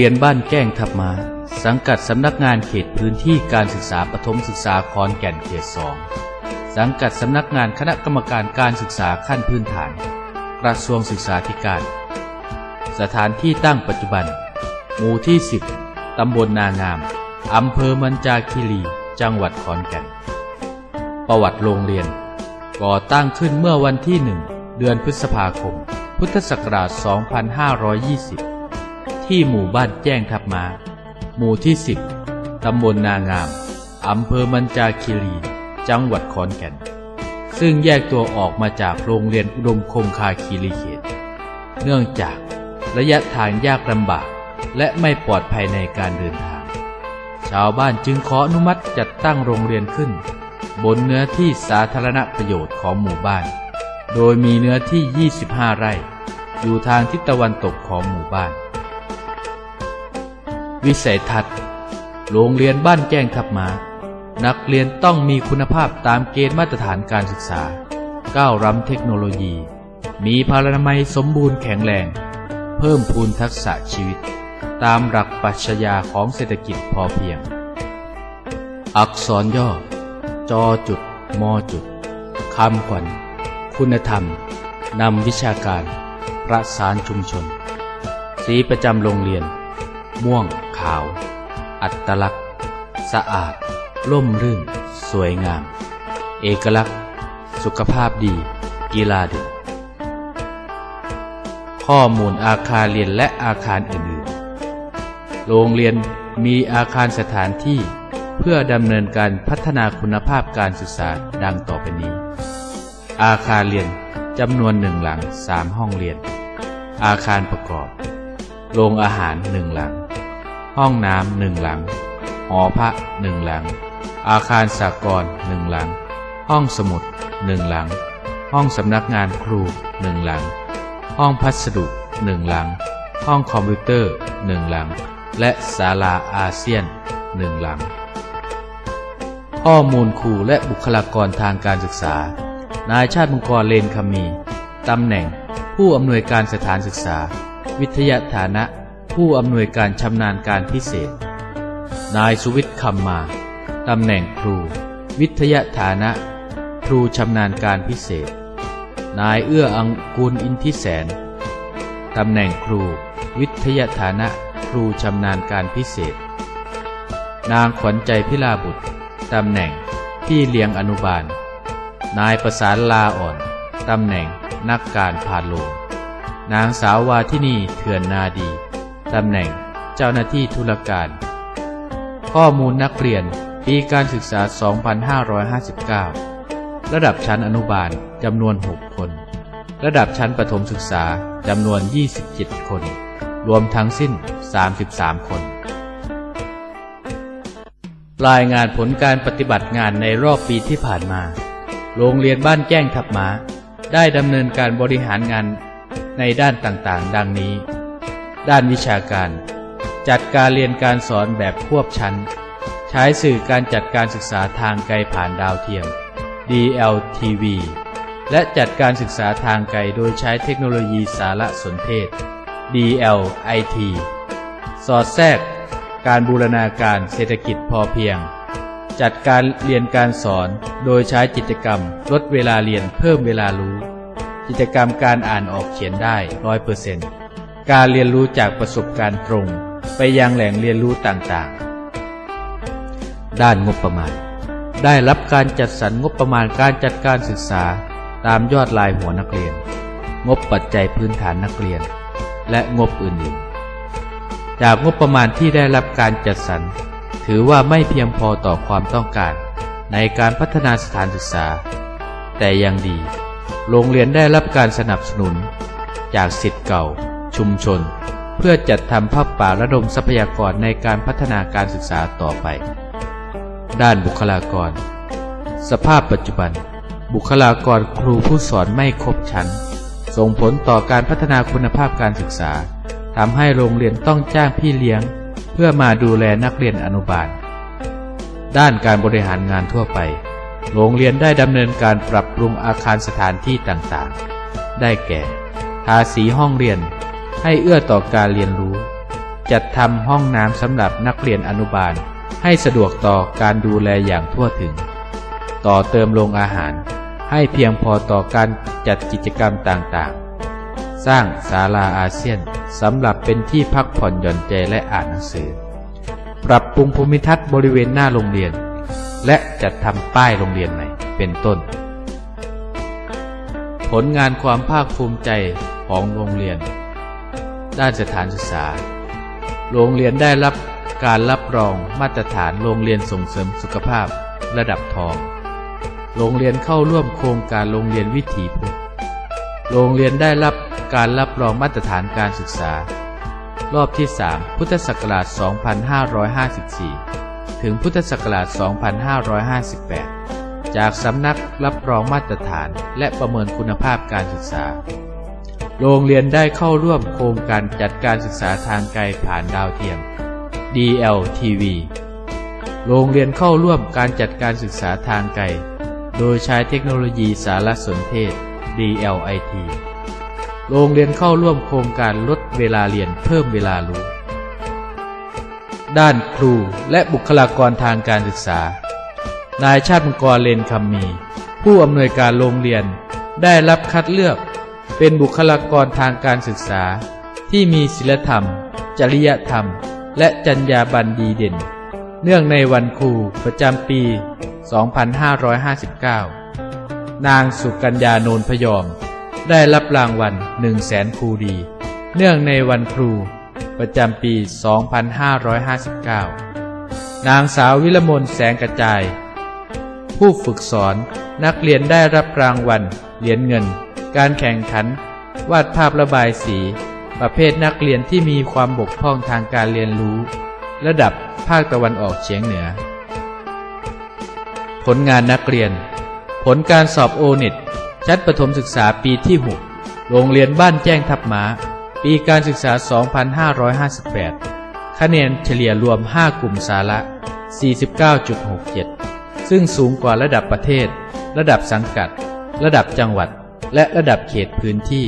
เรียนบ้านแก้งทับมา สังกัดสำนักงานเขตพื้นที่การศึกษาปฐมศึกษาคอนแก่นเขตสองสังกัดสำนักงานคณะกรรมการการศึกษาขั้นพื้นฐาน กระทรวงศึกษาธิการ สถานที่ตั้งปัจจุบัน หมู่ที่ 10 ตำบลนางาม อำเภอมันจาคีรี จังหวัดขอนแก่น ประวัติโรงเรียน ก่อตั้งขึ้นเมื่อวันที่หนึ่งเดือนพฤษภาคม พุทธศักราช 2520 ที่หมู่บ้านแจ้งทับมา หมู่ที่ 10 ตำบลนางาม อำเภอมันจาคีรี จังหวัดขอนแก่น ซึ่งแยกตัวออกมาจากโรงเรียนอุดมคงคาคีรีเขต เนื่องจากระยะทางยากลำบาก และไม่ปลอดภัยในการเดินทาง ชาวบ้านจึงขออนุมัติจัดตั้งโรงเรียนขึ้น บนเนื้อที่สาธารณประโยชน์ของหมู่บ้าน โดยมีเนื้อที่ 25 ไร่ อยู่ทางทิศตะวันตกของหมู่บ้าน วิสัยทัศน์ โรงเรียนบ้านแจ้งทับมา นักเรียนต้องมีคุณภาพตามเกณฑ์มาตรฐานการศึกษา ก้าวล้ำเทคโนโลยี มีพลานามัยสมบูรณ์แข็งแรง เพิ่มพูนทักษะชีวิต ตามหลักปรัชญาของเศรษฐกิจพอเพียง อักษรย่อ จอจุด มอจุด คำขวัญ คุณธรรม นำวิชาการ ประสานชุมชน สีประจำโรงเรียน ม่วง ขาว อัตลักษณ์ สะอาด ร่มรื่น สวยงาม เอกลักษณ์ สุขภาพดี กีฬาเด่นข้อมูลอาคารเรียนและอาคารอื่นๆ โรงเรียนมีอาคารสถานที่เพื่อดำเนินการพัฒนาคุณภาพการศึกษาดังต่อไปนี้ อาคารเรียนจำนวนหนึ่งหลังสามห้องเรียน อาคารประกอบ โรงอาหารหนึ่งหลัง ห้องน้ำหนึ่งหลัง หอพระหนึ่งหลัง อาคารสากลหนึ่งหลัง ห้องสมุดหนึ่งหลัง ห้องสำนักงานครูหนึ่งหลัง ห้องพัสดุหนึ่งหลัง ห้องคอมพิวเตอร์หนึ่งหลัง และศาลาอาเซียนหนึ่งหลัง ข้อมูลครูและบุคลากรทางการศึกษา นายชาติมงคลเลนคำมีตำแหน่งผู้อำนวยการสถานศึกษา วิทยาฐานะ ผู้อำนวยการชำนาญการพิเศษ นายสุวิทย์คำมา ตำแหน่งครู วิทยาฐานะ ครูชำนาญการพิเศษ นายเอื้ออังกูลอินทิแสน ตำแหน่งครู วิทยาฐานะ ครูชำนาญการพิเศษ นางขวัญใจพิลาบุตร ตำแหน่งพี่เลี้ยงอนุบาล นายประสานลาอ่อน ตำแหน่งนักการพาโลงนางสาววาทินีเถื่อนนาดี ตำแหน่ง เจ้าหน้าที่ธุรการ ข้อมูลนักเรียน ปีการศึกษา 2559 ระดับชั้นอนุบาลจำนวน 6 คน ระดับชั้นประถมศึกษาจำนวน 27 คน รวมทั้งสิ้น 33 คน รายงานผลการปฏิบัติงานในรอบปีที่ผ่านมา โรงเรียนบ้านแจ้งทับมาได้ดำเนินการบริหารงานในด้านต่างๆ ดังนี้ ด้านวิชาการ จัดการเรียนการสอนแบบควบชั้น ใช้สื่อการจัดการศึกษาทางไกลผ่านดาวเทียม DLTV และจัดการศึกษาทางไกลโดยใช้เทคโนโลยีสารสนเทศ DLIT สอดแทรก การบูรณาการเศรษฐกิจพอเพียง จัดการเรียนการสอนโดยใช้กิจกรรม ลดเวลาเรียนเพิ่มเวลารู้ กิจกรรมการอ่านออกเขียนได้ร้อยเปอร์เซ็นต์ การเรียนรู้จากประสบการณ์ตรง ไปยังแหล่งเรียนรู้ต่างๆ ด้านงบประมาณ ได้รับการจัดสรรงบประมาณการจัดการศึกษา ตามยอดลายหัวนักเรียน งบปัจจัยพื้นฐานนักเรียน และงบอื่นๆ จากงบประมาณที่ได้รับการจัดสรร ถือว่าไม่เพียงพอต่อความต้องการ ในการพัฒนาสถานศึกษา แต่ยังดี โรงเรียนได้รับการสนับสนุน จากสิทธิ์เก่า ชุมชน เพื่อจัดทำภาพป่าระดมทรัพยากรในการพัฒนาการศึกษาต่อไป ด้านบุคลากร สภาพปัจจุบัน บุคลากรครูผู้สอนไม่ครบชั้น ส่งผลต่อการพัฒนาคุณภาพการศึกษาทำให้โรงเรียนต้องจ้างพี่เลี้ยง เพื่อมาดูแลนักเรียนอนุบาล ด้านการบริหารงานทั่วไป โรงเรียนได้ดำเนินการปรับปรุงอาคารสถานที่ต่างๆ ได้แก่ ทาสีห้องเรียน ให้เอื้อต่อการเรียนรู้ จัดทำห้องน้ำสำหรับนักเรียนอนุบาล ให้สะดวกต่อการดูแลอย่างทั่วถึง ต่อเติมโรงอาหาร ให้เพียงพอต่อการจัดกิจกรรมต่างๆ สร้างศาลาอาเซียนสำหรับเป็นที่พักผ่อนหย่อนใจและอ่านหนังสือ ปรับปรุงภูมิทัศน์บริเวณหน้าโรงเรียน และจัดทำป้ายโรงเรียนใหม่ เป็นต้น ผลงานความภาคภูมิใจของโรงเรียน ด้านสถานศึกษา โรงเรียนได้รับการรับรองมาตรฐานโรงเรียนส่งเสริมสุขภาพระดับทอง โรงเรียนเข้าร่วมโครงการโรงเรียนวิถีพุทธ โรงเรียนได้รับการรับรองมาตรฐานการศึกษา รอบที่ 3 พุทธศักราช 2554 ถึงพุทธศักราช 2558 จากสำนักรับรองมาตรฐานและประเมินคุณภาพการศึกษา โรงเรียนได้เข้าร่วมโครงการจัดการศึกษาทางไกลผ่านดาวเทียม DLTV โรงเรียนเข้าร่วมการจัดการศึกษาทางไกล โดยใช้เทคโนโลยีสารสนเทศ DLIT โรงเรียนเข้าร่วมโครงการลดเวลาเรียนเพิ่มเวลารู้ ด้านครูและบุคลากรทางการศึกษา นายชาติมังกรเลนคำมี ผู้อำนวยการโรงเรียนได้รับคัดเลือก เป็นบุคลากรทางการศึกษา ที่มีศีลธรรม จริยธรรม และจรรยาบรรณดีเด่น เนื่องในวันครูประจำปี 2559 นางสุกัญญาโนนพยอม ได้รับรางวัล1 0 0 0 0แสนครูดี เนื่องในวันครู ประจำปี 2559 นางสาววิรมนแสงกระจาย ผู้ฝึกสอนนักเรียนได้รับรางวัลเหรียญเงิน การแข่งขัน วาดภาพระบายสี ประเภทนักเรียนที่มีความบกพร่องทางการเรียนรู้ ระดับภาคตะวันออกเฉียงเหนือ ผลงานนักเรียน ผลการสอบโอเน็ตชั้นประถมศึกษาปีที่ 6 โรงเรียนบ้านแจ้งทับม้า ปีการศึกษา 2558 คะแนนเฉลี่ยรวม 5 กลุ่มสาระ 49.67 ซึ่งสูงกว่าระดับประเทศ ระดับสังกัด ระดับจังหวัด และระดับเขตพื้นที่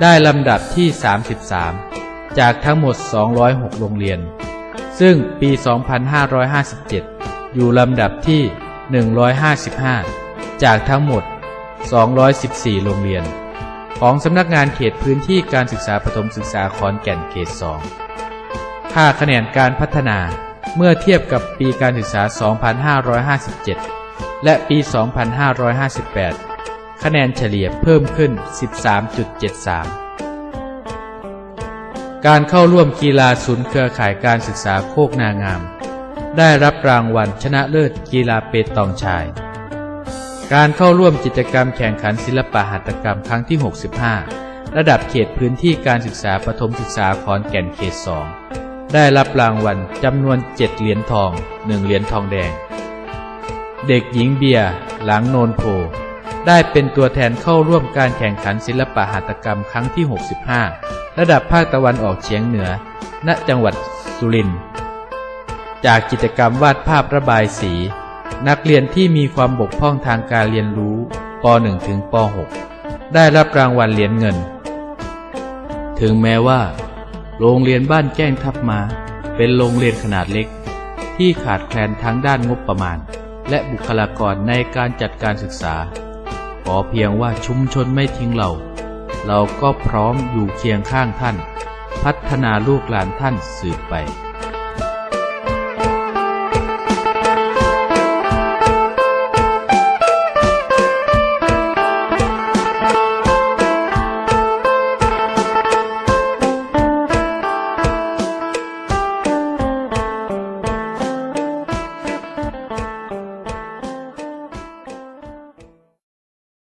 ได้ลำดับที่ 33 จากทั้งหมด 206 โรงเรียน ซึ่งปี 2557 อยู่ลำดับที่ 155 จากทั้งหมด 214 โรงเรียน ของสำนักงานเขตพื้นที่การศึกษาประถมศึกษาขอนแก่นเขต 2 ค่าคะแนนการพัฒนาเมื่อเทียบกับปีการศึกษา 2557 และปี 2558 คะแนนเฉลี่ยเพิ่มขึ้น 13.73 การเข้าร่วมกีฬาศูนย์เครือข่ายการศึกษาโคกนางาม ได้รับรางวัลชนะเลิศกีฬาเปตองชาย การเข้าร่วมกิจกรรมแข่งขันศิลปะหัตถกรรมครั้งที่ 65 ระดับเขตพื้นที่การศึกษาประถมศึกษาขอนแก่นเขต 2 ได้รับรางวัลจำนวน 7 เหรียญทอง 1 เหรียญทองแดง เด็กหญิงเบียร์หลังโนนโพ ได้เป็นตัวแทนเข้าร่วมการแข่งขันศิลปะหัตถกรรมครั้งที่ 65 ระดับภาคตะวันออกเฉียงเหนือ ณ จังหวัดสุรินทร์ จากกิจกรรมวาดภาพระบายสี นักเรียนที่มีความบกพร่องทางการเรียนรู้ป .1 ถึงป .6 ได้รับรางวัลเหรียญเงิน ถึงแม้ว่า โรงเรียนบ้านแก้งทับมา เป็นโรงเรียนขนาดเล็ก ที่ขาดแคลนทั้งด้านงบประมาณ และบุคลากรในการจัดการศึกษา อเพียงว่าชุมชนไม่ทิ้งเรา เราก็พร้อมอยู่เคียงข้างท่าน พัฒนาลูกหลานท่านสืบไป